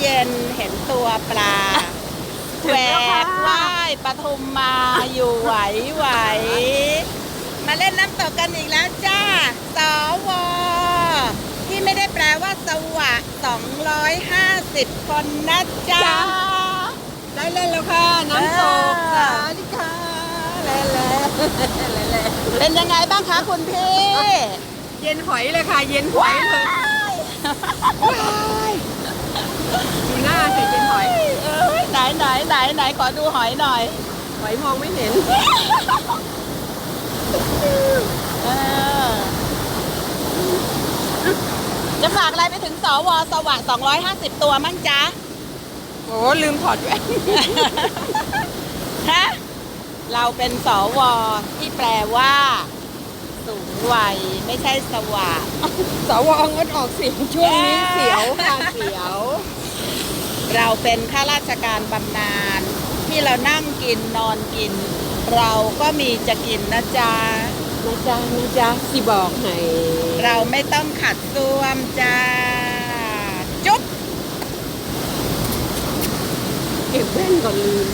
เย็นเห็นตัวปลาถึแหวงแล้วค่ะกว่ายปทุมมาอยู่ไหวไหว มาเล่นน้ำตกกันอีกแล้วจ้าสวที่ไม่ได้แปลว่าสวะ250 คนนะจ้าได้เล่นแล้วค่ะ น้ำตกเออสาธิกาแล่แล่แล่เป็นยังไงบ้างคะคุณพี่ เย็นหอยเลยค่ะ เย็นหอยเลยดูหน้าใส่เย็นหอย เอ้ยไหน ไหนไหนไหนขอดูหอยหน่อย หอยมองไม่เห็นเออจะฝากอะไรไปถึงสวสวะ250 ตัวมั้งจ๊ะโอ้ลืมถอดแว่นฮะเราเป็นสวที่แปลว่า สูงวัย ไม่ใช่สวะสวงดออกเสียงช่วงนี้เสียวค่ะเสียว เราเป็นข้าราชการบำนาญที่เรานั่งกินนอนกิน เราก็มีจะกินนะจ๊ะนะจ๊ะนะจ๊ะสิบอกให้เราไม่ต้องขัดซ่วมจ้าจุ๊บเก็บแว่นก่อนลืม